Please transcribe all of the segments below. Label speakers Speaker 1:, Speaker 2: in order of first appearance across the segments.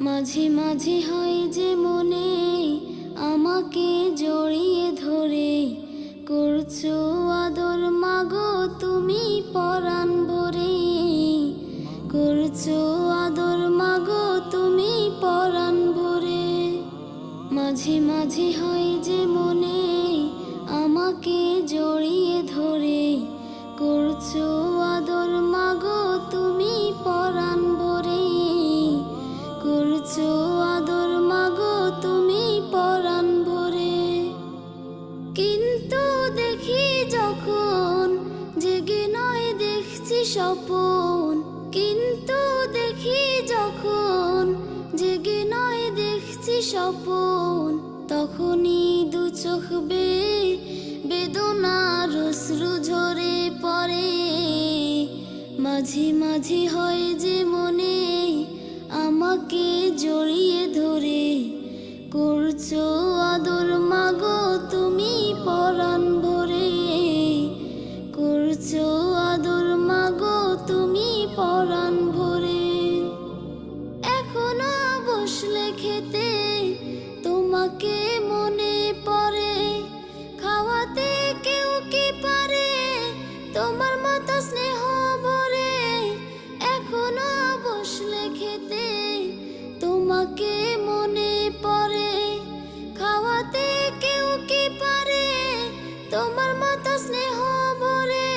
Speaker 1: মাঝে মাঝে হয় যে মনে আমাকে জড়িয়ে ধরে, করছ আদর মাগো তুমি পরাণ ভরে, করছ আদর মাগো তুমি পরাণ ভরে। মাঝে মাঝে হয় যে মনে আমাকে জড়িয়ে ধরে, করছ কিন্তু দেখি যখন জেগে নয় দেখছি স্বপন। কিন্তু দেখি যখন জেগে নয় দেখছি স্বপন, তখনই দু চোখ বে বেদনার অশ্রু ঝরে পড়ে। মাঝে মাঝে হয় যে মনে আমাকে জড়িয়ে ধরে। করছ আদর পরাণ ভরে এখনও বসলে খেতে, তোমাকে মনে পড়ে, খাওয়াতে কেউ কি পারে, তোমার মতো স্নেহ ভরে এখনও বসলে খেতে, তোমাকে মনে পড়ে, খাওয়াতে কেউ কি পারে, তোমার মতো স্নেহ ভরে,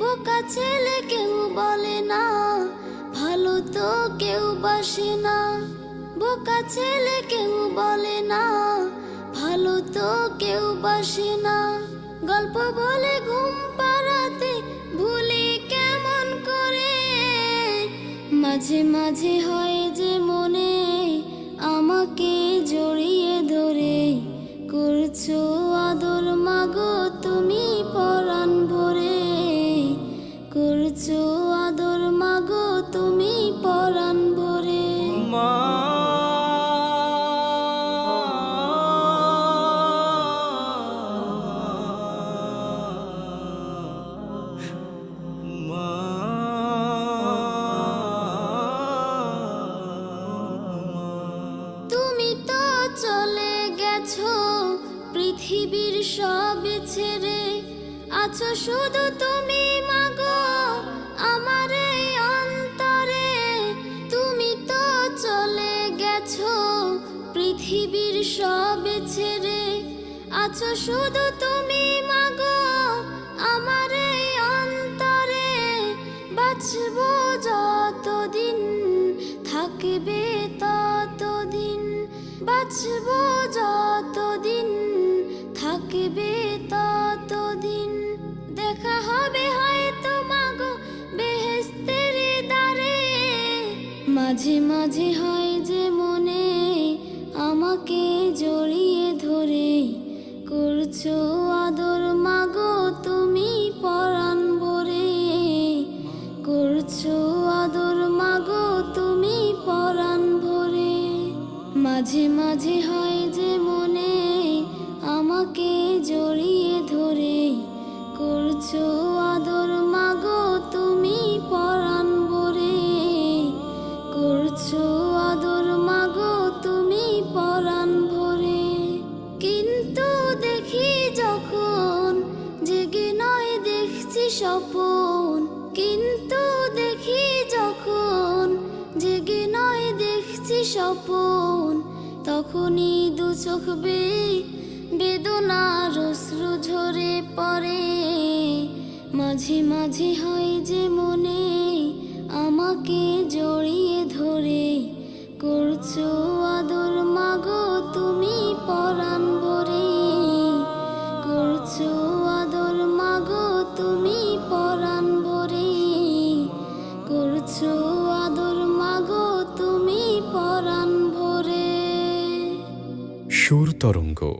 Speaker 1: বোকা ছেলে কেউ বলে না। তো কেউ বাসে না, বোকা ছেলে কেউ বলে না, ভালো তো কেউ বাসে না। গল্প বলে ঘুম পাড়াতে, ভুলি কেমন করে? মাঝে মাঝে হয় যে মনে আমাকে জড়িয়ে ধরে। করছ আদর মাগো পৃথিবীর সব ছেড়ে আছো শুধু তুমি, মাগো, আমার এই অন্তরে। তুমি তো চলে গেছো পৃথিবীর সব ছেড়ে আছো শুধু তুমি, মাগো, আমার অন্তরে। বাঁচবো যতদিন, থাকবে ততদিন। বাঁচবো যতদিন থাকবে ততদিন। দেখা হবে হয়তো মাগো বেহেস্তের দ্বারে। মাঝে মাঝে হয় যে মনে আমাকে জড়িয়ে ধরে। করছ আদর মাগো তুমি পরাণ ভরে করছ আদর মাগো তুমি পরাণ ভরে। মাঝে মাঝে হয় যে মনে আমাকে জড়িয়ে ধরে করছ আদর, মাগো, তুমি পরাণ ভরে করছ আদর, মাগো, তুমি পরাণ ভরে। কিন্তু দেখি যখন জেগে নয়, দেখছি স্বপন। কিন্তু দেখি যখন জেগে নয়, দেখছি স্বপন। তখনই দু চোখ বে বেদনার অশ্রু ঝরে পড়ে। মাঝে মাঝে হয় যে মনে আমাকে জড়িয়ে ধরে। করছ আদর, মাগো তুমি পরাণ ভরে। করছ আদর, মাগো তুমি পরাণ ভরে। করছ আদর, মাগো তুমি পরাণ ভরে।
Speaker 2: সুর তরঙ্গ।